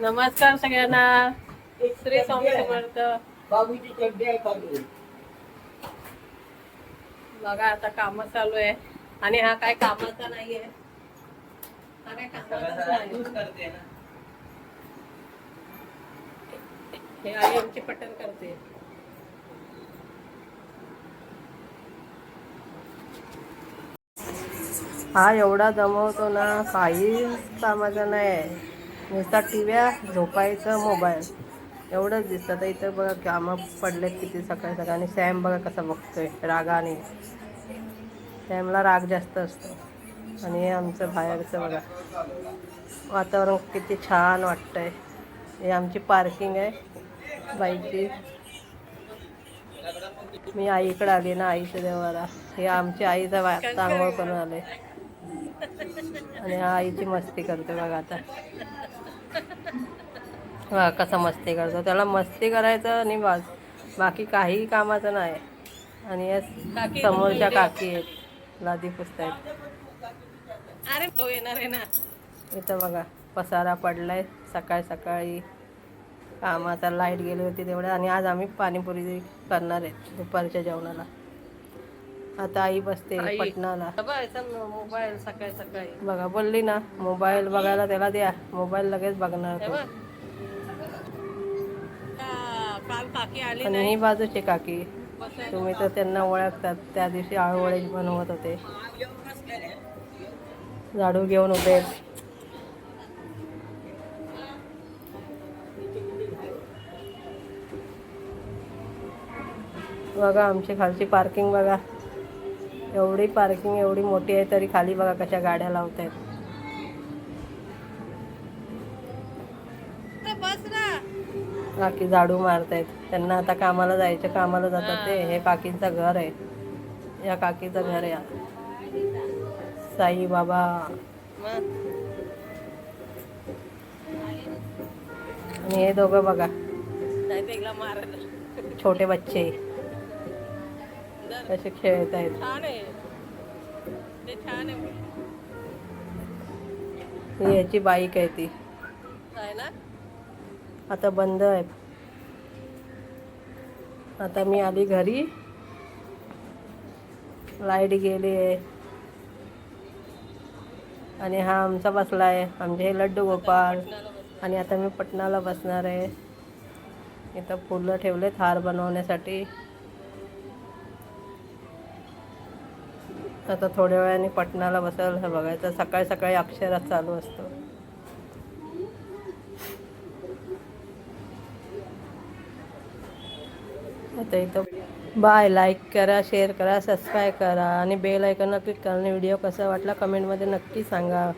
नमस्कार सगळ्यांना. श्री स्वामी समर्थ. बाबूची चड्डी आहे खाली. बघा आता काम चालू आहे. आणि हा काय कामाचा नाहीये. हा काय कामाचाच नाही हे आई आमची पटन करते. हा एवढा दमवतो ना काही कामाचा नाही. नुसता टीव्या झोपायचं मोबाईल. एवढंच दिसतं. तर इथं बघा कामं पडलेत किती सकाळी सकाळी. आणि सॅम बघा कसा बघतोय रागाने. सॅमला राग जास्त असतो. आणि हे आमचं बाहेरचं बघा. वातावरण किती छान वाटतंय. हे आमची पार्किंग आहे. बाईकची मी आईकडे आली ना आईच्या देवाला. हे आमची आईचा वा आंघोळ करून आले. आणि आईची मस्ती करते बघा आता. कसा मस्ती करतो. त्याला मस्ती करायचं आणि बस बाकी काही कामाचं नाही. आणि या समोरच्या काकी आहेत लादी पुसतायत. अरे तो येणार आहे ना. इथं बघा पसारा पडलाय. सकाळी सकाळी कामाचा लाइट गेली होती तेवढ्या आणि आज आम्ही पाणीपुरी करणार आहे दुपारच्या जेवणाला. आता आई बसते पटणाला मोबाईल सकाळी सकाळी. बघा बोलली ना मोबाईल बघायला त्याला द्या. मोबाईल लगेच बघणार तो. आणि ही बाजूची काकी. तुम्ही तर त्यांना ओळखतात. त्या दिवशी आळूवळे बनवत होते. झाडू घेऊन उभे. आहेत. बघा आमची खालची पार्किंग बघा. एवढी पार्किंग एवढी मोठी आहे तरी खाली बघा कशा गाड्या लावत आहेत काकी झाडू मारतायत. त्यांना आता कामाला जायचं कामाला जातात ते. हे काकींचं घर आहे. या काकीचं घर आहे. साई बाबा आणि हे दोघं बघा. छोटे बच्चे. कसे खेळत आहेत. याची बाईक आहे ती. आता बंद आहे. आता मी आली घरी. लाइट गेली आहे. आणि हा आमचा बसला आहे आमचे हे लड्डू गोपाळ. आणि आता मी पटणाला बसणार आहे. इथं फुलं ठेवलेत हार बनवण्यासाठी. आता थोड्या वेळाने पटणाला बसायला हे बघायचं सकाळी सकाळी अक्षरात चालू असतो. आता इथं. बाय लाईक करा शेअर करा सबस्क्राईब करा आणि बेल आयकॉनला क्लिक करा आणि व्हिडिओ कसा वाटला कमेंटमध्ये नक्की सांगा.